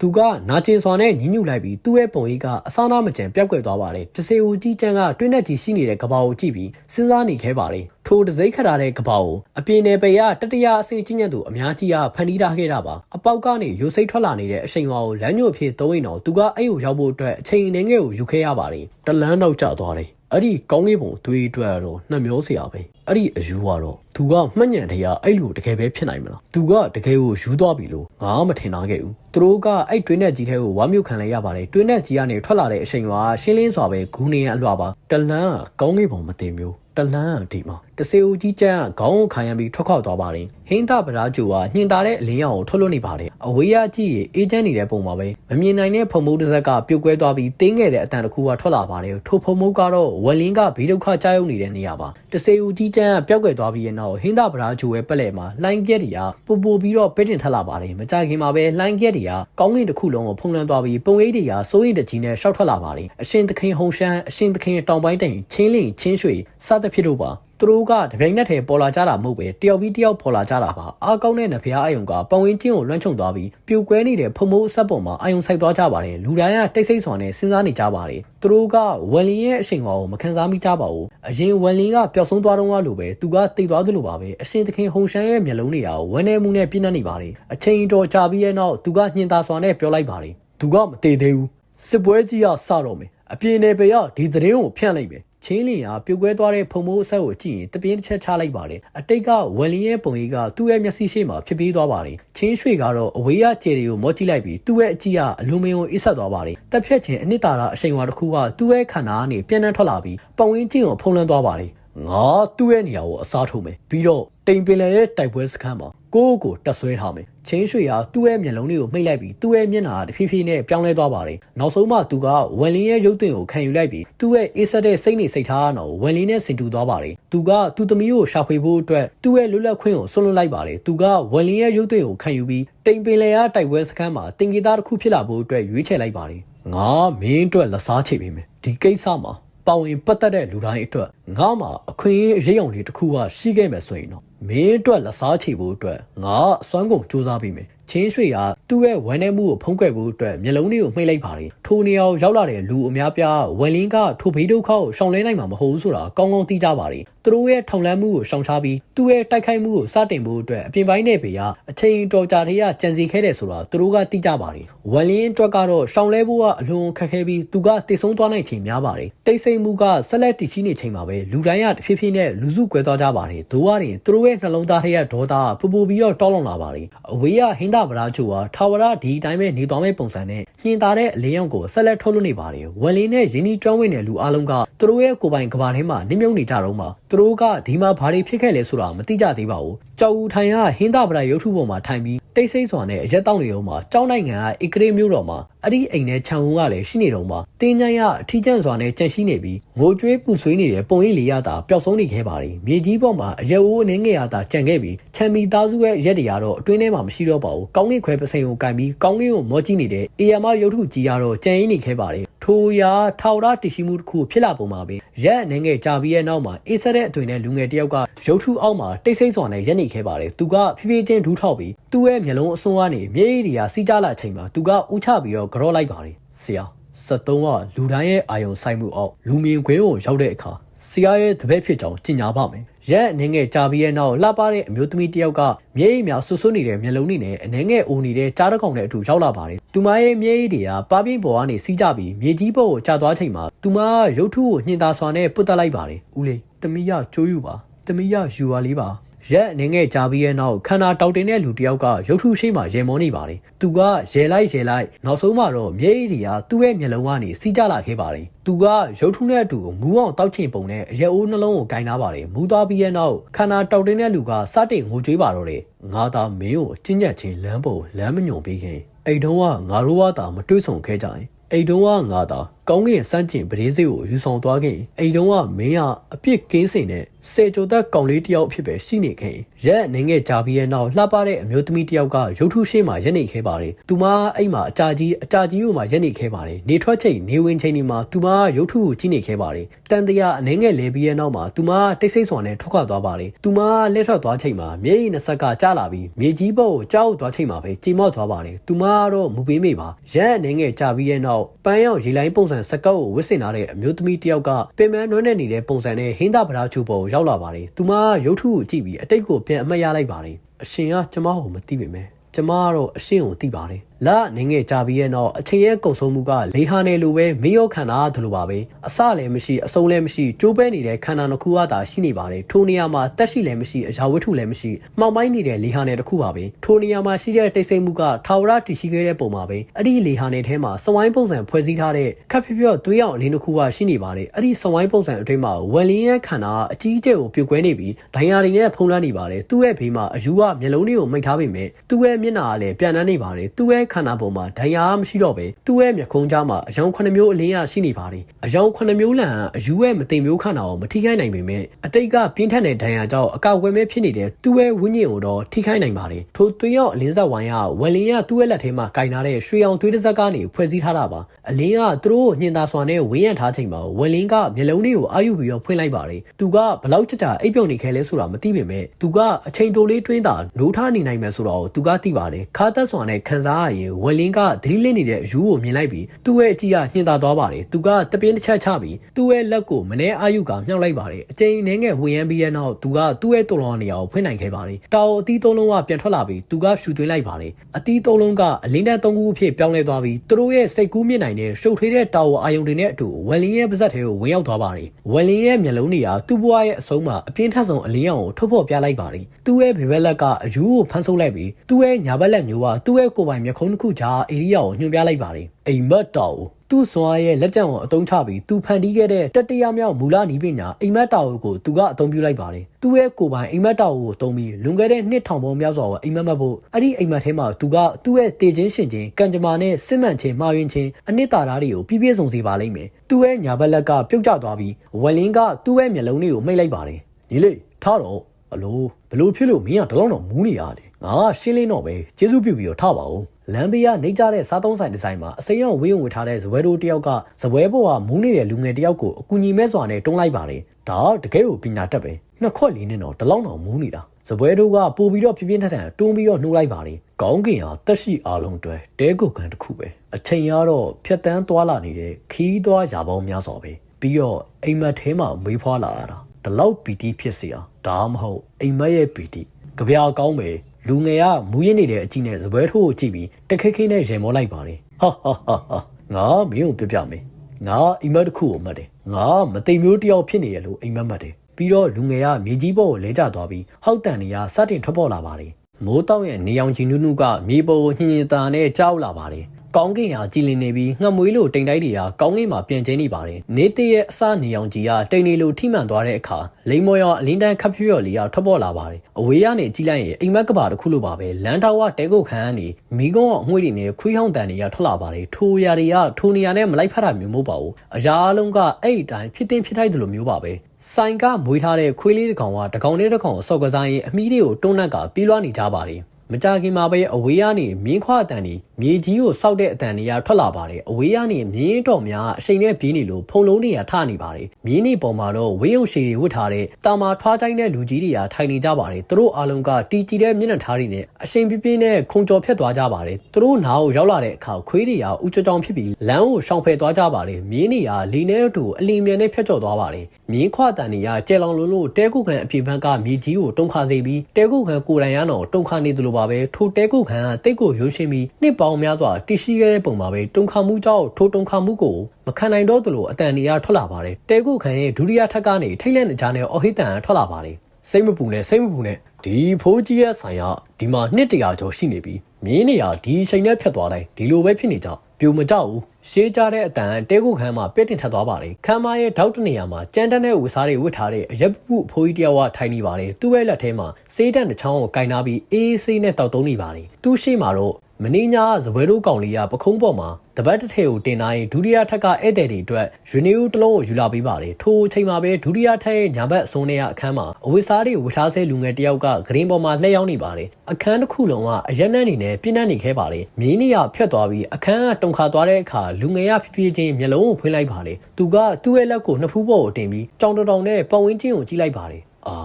သူကနာကျင်စွာနဲ့ညှဉ်းညူလိုက်ပြီးသူ့ရဲ့ပုံရိပ်ကအစားနာမကြံပြောက်ကွယ်သွားပါတယ်။တစေဦးကြီးကျန်းကတွင်းနဲ့ကြီးရှိနေတဲ့ကဘာကိုကြည့်ပြီးစဉ်းစားနေခဲ့ပါတယ်။ထိုတစိမ့်ခတ်ထားတဲ့ကဘာကိုအပြင်းနယ်ပေကတတရအစင်ချင်းညက်သူအများကြီးကဖန်တီးထားခဲ့တာပါ။အပေါက်ကနေရုပ်စိတ်ထွက်လာနေတဲ့အချိန်ဝါကိုလမ်းညွတ်ဖြစ်သုံးရင်တော့သူကအဲ့ကိုရောက်ဖို့အတွက်အချိန်အနေငယ်ကိုယူခဲ့ရပါတယ်။တလန်းတော့ကျသွားတယ်။ အဲ့ဒီကောင်းကင်ပုံတွေးအတွက်တော့နှမျောစရာပဲအဲ့ဒီအယူကတော့သူကမှတ်ညံတရားအဲ့လိုတကယ်ပဲဖြစ်နိုင်မလားသူကတကယ်ကိုယူသွားပြီလို့ငါမထင်ထားခဲ့ဘူးသူတို့ကအဲ့တွင်းနဲ့ကြီးထဲကိုဝါမြုပ်ခံလိုက်ရပါတယ်တွင်းနဲ့ကြီးကနေထွက်လာတဲ့အချိန်မှာရှင်းလင်းစွာပဲဂူနေရအလွှာပါတလန်းကကောင်းကင်ပုံမတင်မျိုးတလန်းဒီမှာတစေဦးကြီးကျန်းကခေါင်းကိုခံရပြီးထွက်ခွာသွားပါတယ် ဟင်းသားပရာဂျူကညှင်သာတဲ့အလင်းရောင်ကိုထွက်လွတ်နေပါတယ်အဝေးရကြည့်ရင်အေးချမ်းနေတဲ့ပုံပါပဲမမြင်နိုင်တဲ့ဖုံမိုးတစ်စက်ကပြုတ်ကွဲသွားပြီးတင်းငယ်တဲ့အတန်တစ်ခုကထွက်လာပါတယ်ထိုဖုံမိုးကတော့ဝက်လင်းကဘေးဒုက္ခကြားရောက်နေတဲ့နေရာပါတစေဦးကြီးကျန်းကပျောက်ကွယ်သွားပြီးရဲ့နောက်ဟင်းသားပရာဂျူရဲ့ပက်လက်မှာလှိုင်းကက်တွေကပူပူပြီးတော့ပဲတင်ထက်လာပါတယ်မကြခင်မှာပဲလှိုင်းကက်တွေကကောင်းကင်တစ်ခုလုံးကိုဖုံးလွှမ်းသွားပြီးပုံရိပ်တွေကစိုးရိမ်တကြီးနဲ့ရှောက်ထွက်လာပါတယ်အရှင်သခင်ဟုံရှမ်းအရှင်သခင်တောင်ပိုင်းတိန်ချင်းလင်းချင်းရွှေစသဖြင့်တို့ပါ သူတို့ကတပြိုင်နက်တည်းပေါ်လာကြတာမဟုတ်ပဲတယောက်ပြီးတယောက်ပေါ်လာကြတာပါအားကောင်းတဲ့နဖျားအယုံကပဝင်းချင်းကိုလွှမ်းခြုံသွားပြီးပြိုကွဲနေတဲ့ဖုံမိုးအဆက်ပေါ်မှာအယုံဆိုင်သွားကြပါတယ်လူတိုင်းကတိတ်ဆိတ်စွာနဲ့စဉ်းစားနေကြပါတယ်သူတို့ကဝယ်လင်းရဲ့အချိန်ကိုမခံစားမိကြပါဘူးအရင်ဝယ်လင်းကပျောက်ဆုံးသွားတော့လို့ပဲသူကတိတ်သွားသလိုပါပဲအရှင်သခင်ဟုံရှမ်းရဲ့မျက်လုံးတွေကဝမ်းနေမှုနဲ့ပြင်းနေနေပါတယ်အချိန်တော်ကြာပြီးရဲ့နောက်သူကညှင်သာစွာနဲ့ပြောလိုက်ပါတယ်သူကမတည်သေးဘူးစစ်ပွဲကြီးကစတော့မယ်အပြင်းနေပေကဒီသတင်းကိုဖြန့်လိုက်မယ် ချင်းလင်ဟာပြုတ်ကွဲသွားတဲ့ဖုံမိုးအဆက်ကိုကြည့်ရင်တပြင်းတစ်ချက်ချလိုက်ပါတယ်အတိတ်ကဝယ်လင်းရဲ့ပုံရိပ်ကသူ့ရဲ့မျက်စိရှိမှဖြစ်ပြီးသွားပါတယ်ချင်းရွှေကတော့အဝေးရကျေတွေကိုမော့ကြည့်လိုက်ပြီးသူ့ရဲ့အကြည့်ကအလူမီယံအိဆက်သွားပါတယ်တက်ဖြတ်ခြင်းအနှစ်သာရအရှိန်ဝါတစ်ခုကသူ့ရဲ့ခန္ဓာကနေပြန်နှံထွက်လာပြီးပုံရင်းချင်းကိုဖုံးလွှမ်းသွားပါတယ်ငါသူ့ရဲ့နေရာကိုအစားထိုးမယ်ပြီးတော့တိမ်ပင်လယ်ရဲ့တိုက်ပွဲစခန်းမှာကိုယ့်ကိုယ်တက်ဆွဲထားမယ် ချင်းရွှေဟာသူ့ရဲ့မျက်လုံးလေးကိုမှိတ်လိုက်ပြီးသူ့ရဲ့မျက်နှာကတဖြည်းဖြည်းနဲ့ပြောင်းလဲသွားပါတယ်နောက်ဆုံးမှသူကဝန်လင်းရဲ့ရုပ်သွင်းကိုခံယူလိုက်ပြီးသူ့ရဲ့အေးဆက်တဲ့စိတ်နေစိတ်ထားအောင်ဝန်လင်းနဲ့ဆင်တူသွားပါတယ်သူကသူ့သမီးကိုရှာဖွေဖို့အတွက်သူ့ရဲ့လွတ်လပ်ခွင့်ကိုဆွလွတ်လိုက်ပါတယ်သူကဝန်လင်းရဲ့ရုပ်သွင်းကိုခံယူပြီးတိမ်ပင်လယ်ရဲ့တိုက်ပွဲစခန်းမှာတင်ဂီတာတစ်ခုဖြစ်လာဖို့အတွက်ရွေးချယ်လိုက်ပါတယ်ငါမင်းအတွက်လက်စားချိတ်ပေးမယ်ဒီကိစ္စမှာပါဝင်ပတ်သက်တဲ့လူတိုင်းအတွက်ငါမှအခွင့်အရေးအရေးအောင်လေးတစ်ခုကရှိခဲ့မယ်ဆိုရင်တော့ မင်းအတွက်လက်စားချေဖို့အတွက်ငါအစွမ်းကုန်စူးစမ်းပေးမယ် ချင်းရွှေကသူ့ရဲ့ဝမ်းထဲမှုကိုဖုံးကွယ်ဖို့အတွက်မျက်လုံးလေးကိုမှိတ်လိုက်ပါတယ်ထိုနေရာကိုရောက်လာတဲ့လူအများပြားဝမ်လင်းကထိုဘေးဒုက္ခကိုရှောင်လဲနိုင်မှာမဟုတ်ဘူးဆိုတာကောင်းကောင်းသိကြပါတယ်သူတို့ရဲ့ထောင်လန်းမှုကိုရှောင်ရှားပြီးသူ့ရဲ့တိုက်ခိုက်မှုကိုစတင်ဖို့အတွက်အပြင်ပိုင်းနယ်ပေကအချိန်တော်ကြာတည်းကကြံစီခဲ့တယ်ဆိုတာသူတို့ကသိကြပါတယ်ဝမ်လင်းအတွက်ကတော့ရှောင်လဲဖို့ကအလွန်ခက်ခဲပြီးသူကတည်ဆုံးသွားနိုင်ချိန်များပါတယ်တိတ်ဆိတ်မှုကဆက်လက်တည်ရှိနေချိန်မှာပဲလူတိုင်းကတဖြည်းဖြည်းနဲ့လူစုကွဲသွားကြပါတယ်ဒိုးရရင်သူတို့ရဲ့နှလုံးသားထဲကဒေါသပူပူပြီးတော့တောင်းလောင်လာပါတယ်အဝေးကဟင်းသာဗရာချိုဟာထာဝရဒီအတိုင်းပဲနေသွားမဲ့ပုံစံနဲ့ညင်သာတဲ့အလေးရောင်ကိုဆက်လက်ထုတ်လွှတ်နေပါတယ်ဝယ်လင်းနဲ့ရင်းနှီးကျွမ်းဝင်တဲ့လူအလုံးကသူတို့ရဲ့ကိုယ်ပိုင်ကဘာထဲမှာနင်းမြုံနေကြတော့မှသူတို့ကဒီမှာဘာတွေဖြစ်ခဲ့လဲဆိုတာမသိကြသေးပါဘူး ကြောက်ဦးထိုင်ကဟင်းသာဗရာရုပ်ထုပေါ်မှာထိုင်ပြီးတိတ်ဆိတ်စွာနဲ့အရက်တောက်နေတော့မှကြောင်းနိုင်ငံကဧကရေမျိုးတော်မှာအဲ့ဒီအိမ်နဲ့ခြံဝန်းကလည်းရှိနေတော့မှတင်းချိုင်းကအထီးကျန့်စွာနဲ့ကြန့်ရှိနေပြီးငိုကြွေးပူဆွေးနေတဲ့ပုံရိပ်လေးရတာပျောက်ဆုံးနေခဲ့ပါတယ်မြေကြီးပေါ်မှာအရက်အိုးအနေငယ်ရတာကြံခဲ့ပြီးချမ်မီသားစုရဲ့ရက်တွေကတော့အတွင်းထဲမှာမရှိတော့ပါဘူးကောင်းကင်ခွဲပစိန်ကိုကင်ပြီးကောင်းကင်ကိုမောကြည့်နေတဲ့အေယာမရုပ်ထုကြီးကတော့ကြံရင်းနေခဲ့ပါတယ်ထိုရာထောက်ရတရှိမှုတစ်ခုဖြစ်လာပုံမှာပဲရက်အနေငယ်ကြာပြီးရဲ့နောက်မှာအေးဆက်တဲ့အသွင်နဲ့လူငယ်တယောက်ကရုပ်ထုအောက်မှာတိတ်ဆိတ်စွာနဲ့ရက်နေခဲ့ပါတယ်သူကဖြည်းဖြည်းချင်းဒူးထောက်ပြီးသူ့ရဲ့မျက်လုံးအစွန်းကနေမျက်ရည်တွေကစီးကြလာချိန်မှာသူကဥချပြီးတော့ကြော့လိုက်ပါတယ်ဆရာ73ကလူတိုင်းရဲ့အာယုံဆိုင်မှုအောက်လူမြင်ခွင်းကိုရောက်တဲ့အခါဆရာရဲ့တပည့်ဖြစ်ကြောင်းကြင်ညာပါမယ်။ရက်အနေငယ်ကြာပြီးရဲ့နောက်လှပတဲ့အမျိုးသမီးတစ်ယောက်ကမျက်ရည်များဆွဆွနေတဲ့မျက်လုံးနဲ့အနေငယ်အိုနေတဲ့ကြားတစ်ကောင်နဲ့အတူရောက်လာပါတယ်။သူမရဲ့မျက်ရည်တွေကပါပြင်းပေါ်ကနေစီးကြပြီးမြေကြီးပေါ်ကိုကျသွားချိန်မှာသူမကရုပ်ထုကိုညှင်သာစွာနဲ့ပုတ်တက်လိုက်ပါတယ်။ဦးလေးတမီးရကျိုးယူပါတမီးရယူပါလေးပါ ရက်အနေငယ်ကြာပြီးရဲ့နောက်ခန္ဓာတောက်တင်တဲ့လူတယောက်ကရုပ်ထုရှိမှရေမောနေပါတယ်။သူကရေလိုက်ရေလိုက်နောက်ဆုံးမှတော့မျက်ရည်တွေကသူ့ရဲ့မျက်လုံးကနေစီးကျလာခဲ့ပါတယ်။သူကရုပ်ထုနဲ့အတူမူးအောင်တောက်ချင်ပုံနဲ့အရက်အိုးနှလုံးကိုကင်ထားပါတယ်။မူးသွားပြီးရဲ့နောက်ခန္ဓာတောက်တင်တဲ့လူကစတင်ငိုကြွေးပါတော့တယ်။ငါသာမင်းကိုကျင့်ကြချင်းလမ်းပေါ်လမ်းမညွန်ပေးခင်အိမ်တုံးကငါတို့ကသာမတွေးဆုံခဲ့ကြရင်အိမ်တုံးကငါသာ ကောင်းကင်စမ်းကျင်ပဒေးစေးကိုယူဆောင်သွားခဲ့အိမ်တုံးကမင်းကအပြစ်ကင်းစင်တဲ့စေကြိုသက်ကောင်လေးတယောက်အဖြစ်ပဲရှိနေခဲ့ရက်နေငယ်ကြာပြီးရဲ့နောက်လှပတဲ့အမျိုးသမီးတယောက်ကရုပ်ထုရှင်းမှာရက်နေခဲ့ပါတယ်သူမအိမ်မှာအကြာကြီးအကြာကြီးကိုမှရက်နေခဲ့ပါတယ်နေထွက်ချိန်နေဝင်ချိန်ဒီမှာသူမရုပ်ထုကိုကြည့်နေခဲ့ပါတယ်တန်တရာအနေငယ်လဲပြီးရဲ့နောက်မှာသူမတိတ်ဆိတ်စွာနဲ့ထွက်ခွာသွားပါတယ်သူမလက်ထွက်သွားချိန်မှာမျက်ရည်နှစ်ဆက်ကကျလာပြီးမြေကြီးပေါ်ကိုကြောက်သွားချိန်မှာပဲချိန်မော့သွားပါတယ်သူမကတော့မူပေးမိပါရက်အနေငယ်ကြာပြီးရဲ့နောက်ပန်းရောက်ရေလိုင်းပုံစံစက်ကောက်ကိုဝစ်စင်ထားတဲ့အမျိုးသမီးတယောက်ကပင်မနွမ်းနေနေတဲ့ပုံစံနဲ့ဟင်းသာပဓာချူပေါ်ကိုရောက်လာပါတယ်။သူမရုပ်ထုကိုကြည့်ပြီးအတိတ်ကိုပြန်အမှတ်ရလိုက်ပါတယ်။အရှင်ကကျမကိုမသိပေမဲ့ကျမကတော့အရှင်ကိုသိပါတယ်။ လနေငယ်ကြာပြီးရဲ့နောက်အချိန်ရဲ့ကုံဆုံးမှုကလေဟာနယ်လိုပဲမေယောခန္ဓာသလိုပါပဲအစလည်းမရှိအစုံလည်းမရှိကျိုးပဲနေတဲ့ခန္ဓာတစ်ခုအသာရှိနေပါတယ်ထိုနေရာမှာတက်ရှိလည်းမရှိအရာဝတ္ထုလည်းမရှိမှောင်မိုင်းနေတဲ့လေဟာနယ်တစ်ခုပါပဲထိုနေရာမှာရှိတဲ့တိတ်ဆိတ်မှုကထာဝရတည်ရှိခဲ့တဲ့ပုံပါပဲအဲ့ဒီလေဟာနယ်ထဲမှာစဝိုင်းပုံစံဖွဲ့စည်းထားတဲ့ခပ်ဖြော့ဖြော့သွေးအောင်အလင်းတစ်ခုကရှိနေပါတယ်အဲ့ဒီစဝိုင်းပုံစံအတွင်းမှာဝယ်လင်းရဲ့ခန္ဓာအကြီးအကျယ်ကိုပြုတ်ကွဲနေပြီးဒိုင်ယာတွေနဲ့ဖုံးလွှမ်းနေပါတယ်သူ့ရဲ့ဘေးမှာအယူကမျက်လုံးလေးကိုမိတ်ထားပေမဲ့သူ့ရဲ့မျက်နှာကလည်းပြန်နှမ်းနေပါတယ်သူ့ရဲ့ခန္ဓာပုံမှာဒိုင်ယာမရှိတော့ပဲသူ့ရဲ့မျက်ခုံးကြားမှာအယောင်9မျိုးအလင်းရရှိနေပါတယ်အယောင်9မျိုးလန်အယူရဲ့မသိမျိုးခန္ဓာကိုမထိခိုက်နိုင်ပေမဲ့အတိတ်ကပြင်းထန်တဲ့ဒိုင်ယာကြောင့်အကောက်ကွယ်မဲ့ဖြစ်နေတဲ့သူ့ရဲ့ဝိညာဉ်ကိုတော့ထိခိုက်နိုင်ပါတယ်ထိုသွေးရောက်အလင်းဆက်ဝိုင်းကဝယ်လင်းရသူ့ရဲ့လက်ထဲမှာကင်ထားတဲ့ရွှေအောင်သွေးတစ်စက်ကနေဖွဲ့စည်းထားတာပါအလင်းကသူတို့ကိုညင်သာစွာနဲ့ဝင်းရံထားချိန်မှာဝယ်လင်းကမျက်လုံးလေးကိုအာယူပြီးတော့ဖွင့်လိုက်ပါတယ်သူကဘလောက်ကြကြအိပ်ပျော်နေခဲလဲဆိုတာမသိပေမဲ့သူကအချိန်တိုလေးတွင်းတာနိုးထားနေနိုင်မယ်ဆိုတော့သူကသိပါတယ်ခါသက်စွာနဲ့ခံစားရရင်ဝယ်လင်းကသတိလစ်နေတဲ့အယူကိုမြင်လိုက်ပြီးသူ့ရဲ့အကြည့်ကညှင်သာသွားပါတယ်သူကတပင်းတစ်ချက်ချပြီးသူ့ရဲ့လက်ကိုမနှဲအာယုကမြှောက်လိုက်ပါတယ်အချိန်နှင်းငယ်ဝင်ရမ်းပြီးတဲ့နောက်သူကသူ့ရဲ့တုံလောနေရာကိုဖွင့်နိုင်ခဲ့ပါတယ်တာဝအသီးသုံးလုံးကပြန်ထွက်လာပြီးသူကရှူသွင်းလိုက်ပါတယ်အသီးသုံးလုံးကအလင်းတဲ့သုံးခုအဖြစ်ပြောင်းလဲသွားပြီးသူတို့ရဲ့စိတ်ကူးမြင့်နိုင်တဲ့ရှုပ်ထွေးတဲ့တာဝအာယုံတွေနဲ့အတူဝယ်လင်းရဲ့ပါဇက်ထဲကိုဝင်ရောက်သွားပါတယ်ဝယ်လင်းရဲ့မျက်လုံးတွေကသူ့ဘဝရဲ့အဆုံးမှာအပြင်းထန်ဆုံးအလင်းရောင်ကိုထုတ်ဖော်ပြလိုက်ပါတယ်သူ့ရဲ့ဘေဘက်လက်ကအယူကိုဖမ်းဆုပ်လိုက်ပြီးသူ့ရဲ့ညာဘက်လက်မျိုးကသူ့ရဲ့ကိုယ်ပိုင်မျက်ခုံးတစ်ခုကြားအေရီယာကိုညွှန်ပြလိုက်ပါတယ်အိမ်မက်တော်သူ့စွမ်းအားရဲ့လက်ကျန်ကိုအသုံးချပြီးသူဖန်တီးခဲ့တဲ့တတိယမြောက်မူလနီးပညာအိမ်မက်တာဝကိုသူကအသုံးပြုလိုက်ပါတယ်သူ့ရဲ့ကိုယ်ပိုင်အိမ်မက်တာဝကိုအသုံးပြီးလွန်ခဲ့တဲ့နှစ်ထောင်ပေါင်းများစွာကိုအိမ်မက်မက်ဖို့အဲ့ဒီအိမ်မက်ထဲမှာသူကသူ့ရဲ့တေချင်းရှင်ချင်းကံကြမ္မာနဲ့စစ်မှန်ခြင်းမှားယွင်းခြင်းအနှစ်သာရတွေကိုပြည့်ပြည့်စုံစေပါလိမ့်မယ်သူ့ရဲ့ညာဘက်လက်ကပြုတ်ကျသွားပြီးဝက်လင်းကသူ့ရဲ့မျက်လုံးတွေကိုမှိတ်လိုက်ပါတယ်ညီလေးထားတော့အလိုဘလို့ဖြစ်လို့မင်းကတလုံးတော့မူးနေရတယ်ငါကရှင်းလင်းတော့ပဲကျေးဇူးပြုပြီးတော့ထားပါဦး လမ်းဘေးကနှိမ့်ကြတဲ့စားသုံးဆိုင်ဒီဇိုင်းမှာအစိမ်းရောင်ဝေးဝင်ထားတဲ့ဇပွဲတိုးတယောက်ကဇပွဲပေါ်ကမူးနေတဲ့လူငယ်တယောက်ကိုအကူအညီမဲ့စွာနဲ့တွန်းလိုက်ပါတယ်။ဒါတကယ်ကိုပညာတတ်ပဲ။နှစ်ခွက်လေးနဲ့တော့တလောက်တော့မူးနေတာ။ဇပွဲတိုးကပို့ပြီးတော့ပြင်းပြင်းထန်ထန်တွန်းပြီးတော့နှိုးလိုက်ပါတယ်။ကောင်းကင်ဟာတက်ရှိအားလုံးအတွက်တဲကုတ်ကန်တစ်ခုပဲ။အချိန်ကတော့ဖြတ်တန်းသွားလာနေတဲ့ခီးသွားရာပေါင်းများစွာပဲ။ပြီးတော့အိမ်မက်ထဲမှာမွေးဖွားလာတာ။တလောက်ပီတိဖြစ်စရာဒါမှမဟုတ်အိမ်မက်ရဲ့ပီတိကြပြကောင်းပဲ လူငယ်ကမူးရင်းနေတဲ့အကြည့်နဲ့စပွဲထိုးကိုကြည့်ပြီးတခက်ခဲနဲ့ရင်မောလိုက်ပါတယ်ဟာဟာဟာဟာငါမင်းကိုပြပြမယ်ငါအိမ်မက်တစ်ခုကိုမှတ်တယ်ငါမသိမ်မျိုးတယောက်ဖြစ်နေရလို့အိမ်မက်မှတ်တယ်ပြီးတော့လူငယ်ကမြေကြီးပေါ်ကိုလဲကျသွားပြီးဟောက်တန်နေရစတင်ထွက်ပေါ်လာပါတယ်မိုးတောက်ရဲ့နေအောင်ကြီးနုနုကမြေပေါ်ကိုညင်ညင်တာနဲ့ကြောက်လာပါတယ် ကောင်းကင်ဟာကြည်လင်နေပြီးငှက်မွေးလိုတိမ်တိုက်တွေကကောင်းကင်မှာပြန်ကျင်းနေပါတယ်။နေတရဲ့အစနေအောင်ကြီးကတိမ်နေလိုထိမှန်သွားတဲ့အခါလိမ္မောရောအလင်းတန်းခပ်ဖြော်လီကထွက်ပေါ်လာပါတယ်။အဝေးကနေကြည့်လိုက်ရင်အိမ်မက်ကဘာတစ်ခုလိုပါပဲလန်တောင်ကတဲကုတ်ခန်းကနေမိကုန်းကအငွှေ့တွေနဲ့ခွေးဟောင်းတန်တွေကထွက်လာပါတယ်။ထိုရာတွေကထိုနေရာနဲ့မလိုက်ဖက်တာမျိုးမဟုတ်ပါဘူး။အရာအလုံးကအဲ့ဒီအတိုင်းဖြစ်တင်ဖြစ်ထိုက်တယ်လို့မျိုးပါပဲ။ဆိုင်ကမွေးထားတဲ့ခွေးလေးတစ်ကောင်ကတကောင်နဲ့တစ်ကောင်ဆော့ကစားရင်အမီးတွေကိုတွန်းနှက်ကပြေးလွှားနေကြပါတယ်။ မကြခင်မှာပဲအဝေးကနေမြင်းခွအတန်ကြီးမြေကြီးကိုစောက်တဲ့အတန်တွေကထွက်လာပါတယ်အဝေးကနေမြင်းတော်များအချိန်နဲ့ပြေးနေလို့ဖုံလုံးတွေကထနေပါတယ်မြင်းနေပေါ်မှာတော့ဝေးရုံရှည်တွေဝတ်ထားတဲ့တာမာထွားချိုင်းတဲ့လူကြီးတွေကထိုင်နေကြပါတယ်သူတို့အားလုံးကတီကြည်တဲ့မျက်နှာထားတွေနဲ့အချိန်ပြပြင်းနဲ့ခုံကြော်ဖြတ်သွားကြပါတယ်သူတို့နားကိုရောက်လာတဲ့အခါခွေးတွေကဥကြကြောင်ဖြစ်ပြီးလမ်းကိုရှောင်ဖယ်သွားကြပါတယ်မြင်းတွေကလီနဲ့အတူအလီမြန်နဲ့ဖြတ်ကျော်သွားပါတယ်မြင်းခွအတန်တွေကကျဲလောင်လုံးလို့တဲကုခံအပြင်ဘက်ကမြေကြီးကိုတုံခါစေပြီးတဲကုခံကိုယ်တိုင်ရတော့တုံခါနေသလိုပါပဲထိုတဲကုခံကတိတ်ကိုရိုးရှင်းပြီးနှစ်ပေါင်းများစွာတည်ရှိခဲ့တဲ့ပုံမှာပဲတုံခါမှုကြောင့်ထိုတုံခါမှုကိုမခံနိုင်တော့သလိုအတန်တွေကထွက်လာပါတယ်တဲကုခံရဲ့ဒုတိယထပ်ကနေထိတ်လန့်နေကြတဲ့အော်ဟိတန်ထွက်လာပါတယ်စိတ်မပူနဲ့စိတ်မပူနဲ့ဒီဖိုးကြီးရဲ့ဆိုင်ကဒီမှာနှစ်တရာကျော်ရှိနေပြီမြင်းနေရဒီချိန်နဲ့ဖြတ်သွားတိုင်းဒီလိုပဲဖြစ်နေကြ ပြိုမကြောက်ဘူးရှေးကြတဲ့အတန်တဲကုခန်းမှာပြည့်တင်ထပ်သွားပါတယ်ခမ်းမရဲ့ထောက်တနေရာမှာကြမ်းတမ်းတဲ့ဝစားတွေဝတ်ထားတဲ့အရက်ပုအဖိုးကြီးတယောက်ကထိုင်နေပါတယ်သူ့ရဲ့လက်ထဲမှာစေးတန့်တစ်ချောင်းကိုကင်ထားပြီးအေးဆေးနဲ့တောက်တုံးနေပါတယ်သူ့ရှေ့မှာတော့ မင်းညာဇပွဲတို့ကောင်လေးကပခုံးပေါ်မှာတပတ်တစ်ထည်ကိုတင်တိုင်းဒုတိယထက်ကဧည့်သည်တွေအတွက်ယူနီဦးတစ်လုံးကိုယူလာပေးပါတယ်ထိုအချိန်မှာပဲဒုတိယထက်ရဲ့ညာဘက်အစုံထဲကအခန်းမှာအဝတ်စားတွေဝတ်ထားဆဲလူငယ်တယောက်ကဂရင်းပေါ်မှာလှည့်ရောက်နေပါတယ်အခန်းတစ်ခုလုံးကအရက်နှန်းနေနဲ့ပြင်းနှံ့နေခဲ့ပါတယ်မြင်းနေရဖြတ်သွားပြီးအခန်းကတုန်ခါသွားတဲ့အခါလူငယ်ရဖြည်းဖြည်းချင်းမျက်လုံးကိုဖွင့်လိုက်ပါတယ်သူကသူ့ရဲ့လက်ကိုနှစ်ဖူးပေါ်ကိုတင်ပြီးကြောင်တောင်တောင်နဲ့ပတ်ဝန်းကျင်ကိုကြည့်လိုက်ပါတယ်အာ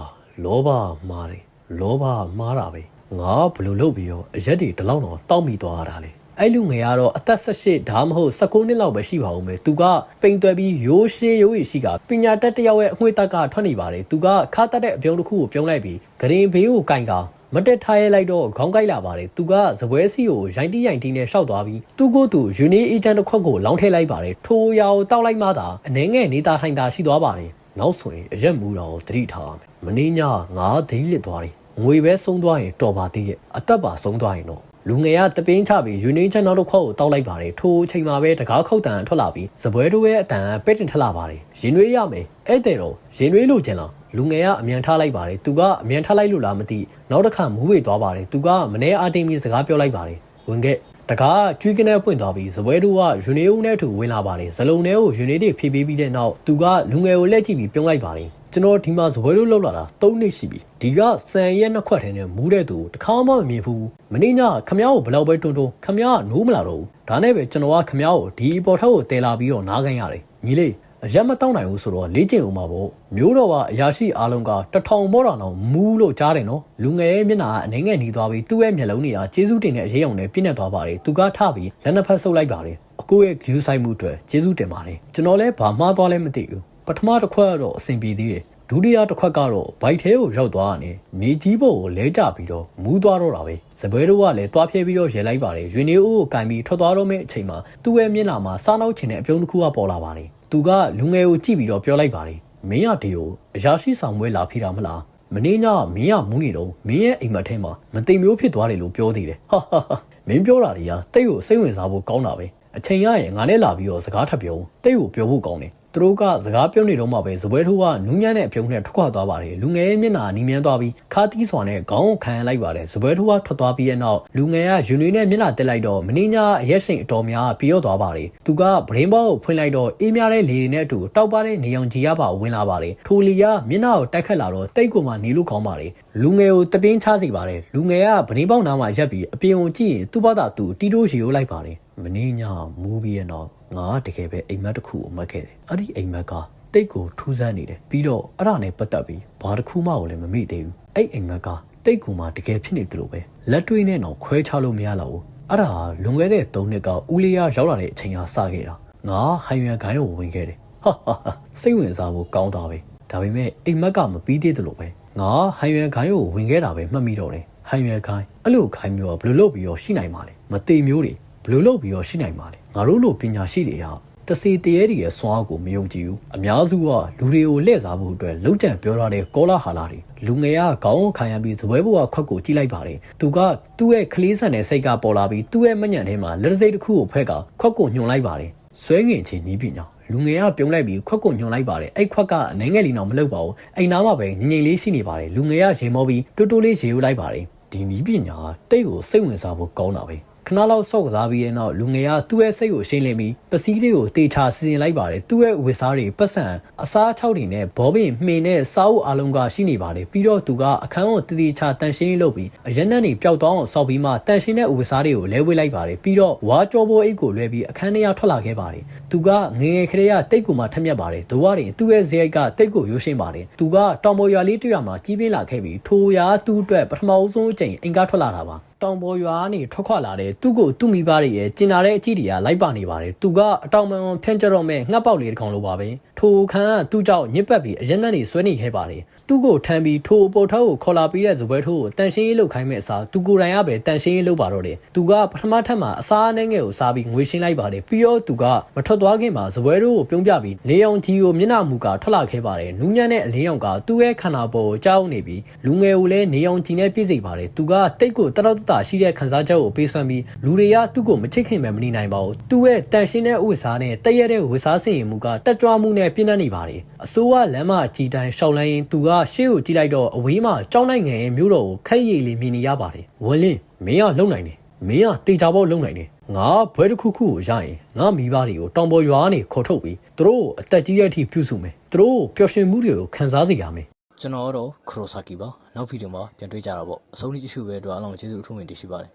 လောဘမားတယ်လောဘမားတာပဲ ငါဘယ်လိုလုပ်ပြီးတော့အရက်တွေဒီလောက်တော့တောက်မိသွားရတာလေအဲ့လူငယ်ကတော့အသက်18ဒါမှမဟုတ်19နှစ်လောက်ပဲရှိပါဦးမယ်သူကပိန်သွဲပြီးရိုးရှင်းရိုးရည်ရှိကပညာတတ်တယောက်ရဲ့အငွေ့တက်ကထွက်နေပါတယ်သူကခါတက်တဲ့အပြုံးတစ်ခုကိုပြုံးလိုက်ပြီးဂရင်ဘေးကိုကင်ကမတက်ထားရလိုက်တော့ခေါင်းကိုက်လာပါတယ်သူကဇပွဲစီကိုရိုင်းတီးရိုင်းတီးနဲ့ရှောက်သွားပြီးသူ့ကိုယ်သူယူနီအေဂျင့်တစ်ခွက်ကိုလောင်းထည့်လိုက်ပါတယ်ထိုးရောတောက်လိုက်မှသာအနှဲငယ်နေတာထိုင်တာရှိသွားပါတယ်နောက်ဆိုရင်အရက်မူတော်ကိုသတိထားရမယ်မင်းညငါသတိလစ်သွားတယ် ငွေပဲဆုံးသွားရင်တော်ပါသေးရဲ့အသက်ပါဆုံးသွားရင်တော့လူငယ်ကတပင်းချပြီးယူနေချက်နောက်တစ်ခွက်ကိုတောက်လိုက်ပါတယ်ထိုအချိန်မှာပဲတကားခောက်တန်ထွက်လာပြီးစပွဲတို့ရဲ့အတန်ပဲ့တင်ထလာပါတယ်ရင်နွေးရမယ်အဲ့တဲ့တော့ရင်နွေးလို့ကျင်လားလူငယ်ကအမြန်ထားလိုက်ပါတယ်သူကအမြန်ထားလိုက်လို့လားမသိနောက်တစ်ခါမူးဝေသွားပါတယ်သူကမနေအားတင်းပြီးစကားပြောလိုက်ပါတယ်ဝင်ခဲ့တကားကျွေးကနေပွင့်သွားပြီးဇပွဲတို့ကယူနေဦးနဲ့ထူဝင်လာပါတယ်ဇလုံထဲကိုယူနေတွေဖြည့်ပေးပြီးတဲ့နောက်သူကလူငယ်ကိုလက်ကြည့်ပြီးပြုံးလိုက်ပါတယ် ကျွန်တော်ဒီမှာဇပွဲလို့လောက်လာတာ၃နှစ်ရှိပြီဒီကစံရက်နှစ်ခွက်ထဲနဲ့မူးတဲ့သူတခါမှမမြင်ဘူးမင်းညခမ ्या ကိုဘယ်လောက်ပဲတွန်းတွန်းခမ ्या နိုးမလာတော့ဘူးဒါနဲ့ပဲကျွန်တော်ကခမ ्या ကိုဒီပေါ်ထက်ကိုတဲလာပြီးတော့နားခိုင်းရတယ်ညီလေးအရက်မတောက်နိုင်ဘူးဆိုတော့လေ့ကျင့်ဦးမှာပေါ့မျိုးတော်ကအရာရှိအားလုံးကတထောင်မောတာတော့မူးလို့ကြားတယ်နော်လူငယ်ရဲ့မျက်နှာကအနှဲငယ်နေသွားပြီးသူ့ရဲ့မျက်လုံးတွေကကျေးဇူးတင်တဲ့အရေးအောင်နဲ့ပြည့်နေသွားပါတယ်သူကထပြီးလက်နှစ်ဖက်ဆုပ်လိုက်ပါတယ်အကိုရဲ့ဂယူးဆိုင်မှုအတွက်ကျေးဇူးတင်ပါတယ်ကျွန်တော်လည်းဘာမှားသွားလဲမသိဘူး ပထမတစ်ခွက်တော့အဆင်ပြေသေးတယ်ဒုတိယတစ်ခွက်ကတော့ဘိုက်ထဲကိုရောက်သွားတယ်မြေကြီးပေါ်ကိုလဲကျပြီးတော့မူးသွားတော့တာပဲစပွဲတို့ကလည်းသွားဖြဲပြီးတော့ရေလိုက်ပါတယ်ရွေနေဦးကိုကင်ပြီးထွက်သွားတော့မယ့်အချိန်မှာသူ့ရဲ့မျက်နှာမှာစားနောက်ချင်တဲ့အပြုံးတစ်ခုကပေါ်လာပါတယ်သူကလူငယ်ကိုကြည့်ပြီးတော့ပြောလိုက်ပါတယ်မင်းရဒီကိုအရာရှိဆောင်ပွဲလာဖိတာမလားမင်းညမင်းရမူးနေတော့မင်းရဲ့အိမ်မက်ထဲမှာမသိမျိုးဖြစ်သွားတယ်လို့ပြောသေးတယ်ဟာဟာဟာမင်းပြောတာတွေကတိတ်ကိုစိတ်ဝင်စားဖို့ကောင်းတာပဲအချိန်ရရင်ငါနဲ့လာပြီးတော့စကားထပ်ပြောတိတ်ကိုပြောဖို့ကောင်းတယ် သူတို့ကစကားပြောနေတော့မှပဲဇပွဲထိုးကနူးညံ့တဲ့အပြုံးနဲ့ထွက်ခွာသွားပါတယ်လူငယ်ရဲ့မျက်နှာနီးမြန်းသွားပြီးခါတီးစွာနဲ့ခေါင်းကိုခံရလိုက်ပါတယ်ဇပွဲထိုးကထွက်သွားပြီးတဲ့နောက်လူငယ်ကယူနီနဲ့မျက်နှာတက်လိုက်တော့မင်းညာအရက်စိန်အတော်များပြော့သွားပါတယ်သူကဗရင်ဘောကိုဖွင့်လိုက်တော့အေးများတဲ့လေတွေနဲ့အတူတောက်ပတဲ့နေအောင်ကြီးရပါဝင်လာပါတယ်ထိုလီကမျက်နှာကိုတိုက်ခတ်လာတော့တိတ်ကိုမှနေလို့ကောင်းပါတယ်လူငယ်ကိုတပင်းချစေပါတယ်လူငယ်ကဗရင်ဘောနားမှာရက်ပြီးအပြင်ကိုကြည့်ရင်သူ့ဘာသာသူတီတိုးရီကိုလိုက်ပါတယ်မင်းညာမူးပြီးရဲ့နောက် ငါတကယ်ပဲအိမ်မက်တစ်ခုကိုမှတ်ခဲ့တယ်အဲ့ဒီအိမ်မက်ကတိတ်ကိုထူးဆန်းနေတယ်ပြီးတော့အဲ့ဒါနဲ့ပတ်သက်ပြီးဘာတစ်ခုမှကိုလည်းမမေ့သေးဘူးအဲ့အိမ်မက်ကတိတ်ကူမှတကယ်ဖြစ်နေသလိုပဲလက်တွေးနဲ့တော့ခွဲခြားလို့မရတော့ဘူးအဲ့ဒါလွန်ခဲ့တဲ့၃နှစ်ကဦးလေးရရောက်လာတဲ့အချိန်ကစခဲ့တာငါဟိုင်ရန်ခိုင်းကိုဝင်ခဲ့တယ်ဟာဟာဟာစိတ်ဝင်စားဖို့ကောင်းတာပဲဒါပေမဲ့အိမ်မက်ကမပြီးသေးသလိုပဲငါဟိုင်ရန်ခိုင်းကိုဝင်ခဲ့တာပဲမှတ်မိတော့တယ်ဟိုင်ရန်ခိုင်းအဲ့လိုခိုင်းမျိုးကဘယ်လိုလုပ်ပြီးတော့ရှိနိုင်မှာလဲမသေးမျိုးတွေ ဘယ်လိုလုပ်ပြီးတော့ရှိနိုင်မှာလဲငါတို့လိုပညာရှိတွေဟာတစီတရေတွေရဲ့စွမ်းအားကိုမယုံကြည်ဘူးအများစုကလူတွေကိုလှည့်စားဖို့အတွက်လုံခြံပြောထားတဲ့ကောလာဟာလာတွေလူငယ်ကခေါင်းခံရပြီးဇပွဲဘဝခွက်ကိုကြည့်လိုက်ပါတယ်သူကသူ့ရဲ့ကလေးဆန်တဲ့စိတ်ကပေါ်လာပြီးသူ့ရဲ့မညံထဲမှာလက်စိတ်တစ်ခုကိုဖွဲ့ကခွက်ကိုညှွန်လိုက်ပါတယ်ဆွဲငင်ချင်းနီးပညာလူငယ်ကပြုံးလိုက်ပြီးခွက်ကိုညှွန်လိုက်ပါတယ်အဲ့ခွက်ကနိုင်ငံလီနောင်မလုပ်ပါဘူးအိမ်သားမှာပဲငငိမ့်လေးရှိနေပါတယ်လူငယ်ကရေမောပြီးတိုးတိုးလေးရေယူလိုက်ပါတယ်ဒီနီးပညာကတိတ်ကိုစိတ်ဝင်စားဖို့ကောင်းတာပဲ ခဏလောက်စော့ကစားပြီးတဲ့နောက်လူငယ်ကသူ့ရဲ့စိတ်ကိုရှင်းလင်းပြီးပစည်းလေးကိုတေချာစီစဉ်လိုက်ပါတယ်သူ့ရဲ့ဝစ်စားတွေပတ်စံအစား၆တွေနဲ့ဘောပင်မှင်နဲ့စားအုပ်အလုံးကရှိနေပါတယ်ပြီးတော့သူကအခန်းကိုတတိချာတန်ရှင်းလုပ်ပြီးအရက်နက်တွေပျောက်သွားအောင်စောက်ပြီးမှတန်ရှင်းတဲ့ဝစ်စားတွေကိုလဲဝေးလိုက်ပါတယ်ပြီးတော့ဝါကြောဘိုးအိတ်ကိုလွှဲပြီးအခန်းထဲကထွက်လာခဲ့ပါတယ်သူကငငယ်ခရေကတိတ်ကူမှထက်မြက်ပါတယ်ဒိုဝါတွေသူ့ရဲ့ဇိုက်ကတိတ်ကိုရိုးရှင်းပါတယ်သူကတောင်ပေါ်ရွာလေးတစ်ရွာမှာကြီးပြင်းလာခဲ့ပြီးထိုရွာသူ့အတွက်ပထမအဆုံးအကြိမ်အင်ကားထွက်လာတာပါ တောင်ပေါ်ရွာကနေထွက်ခွာလာတဲ့သူ့ကိုသူ့မိဘတွေရဲ့ကျင်နာတဲ့အကြည့်တွေကလိုက်ပါနေပါတယ်သူကအတောင်ပံဖြန့်ကြတော့မဲ့ငှက်ပေါက်လေးတစ်ကောင်လိုပါပဲထိုခံကသူ့ကြောင့်ညစ်ပတ်ပြီးအရက်နက်နေဆွဲနေခဲ့ပါတယ် သူ့ကိုထမ်းပြီးထိုအပေါ်ထောက်ကိုခေါ်လာပြီးတဲ့ဇပွဲထိုးကိုတန်ရှင်းရေးလုပ်ခိုင်းမဲ့အစားသူကိုယ်တိုင်ကပဲတန်ရှင်းရေးလုပ်ပါတော့တယ်သူကပထမထပ်မှာအစားအနှဲငယ်ကိုစားပြီးငွေရှင်းလိုက်ပါတယ်ပြီးတော့သူကမထွက်သွားခင်မှာဇပွဲထိုးကိုပြုံးပြပြီးနေအောင်ကြီးကိုမျက်နှာမူကထွက်လာခဲ့ပါတယ်နူးညံ့တဲ့အလင်းရောင်ကသူ့ရဲ့ခန္ဓာပေါ်ကိုကြောက်နေပြီးလူငယ်ကိုလည်းနေအောင်ကြီးနဲ့ပြည့်စုံပါတယ်သူကတိတ်ကိုတတော်တတရှိတဲ့ခန်းစားချက်ကိုပေးဆွမ်းပြီးလူတွေကသူ့ကိုမချစ်ခင်မှမနေနိုင်ပါဘူးသူ့ရဲ့တန်ရှင်းတဲ့ဥစ္စာနဲ့တည့်ရတဲ့ဝစ္စာစင်ရင်မူကတက်ကြွမှုနဲ့ပြည့်နှက်နေပါတယ်အစိုးရလမ်းမအကြီးတိုင်းရှောက်လန်းရင်သူကရှေ့ကိုကြည့်လိုက်တော့အဝေးမှာကြောင်းနိုင်ငံရဲ့မြို့တော်ကိုခက်ရည်လေးမြင်နေရပါတယ်ဝလင်းမင်းကလုံနိုင်တယ်မင်းကတေချာဘောလုံနိုင်တယ်ငါဘွဲတစ်ခုခုကိုရရင်ငါမိဘတွေကိုတောင်ပေါ်ရွာကနေခေါ်ထုတ်ပြီးသူတို့ကိုအသက်ကြီးတဲ့အထိပြုစုမယ်သူတို့ကိုပျော်ရွှင်မှုတွေကိုခံစားစေရမယ်ကျွန်တော်ကတော့ခရိုဆာကီပါနောက်ဗီဒီယိုမှာပြန်တွေ့ကြတာပေါ့အဆုံးထိကြည့်ရှုပဲအတွက်အားလုံးကျေးဇူးအထူးတင်ရှိပါတယ်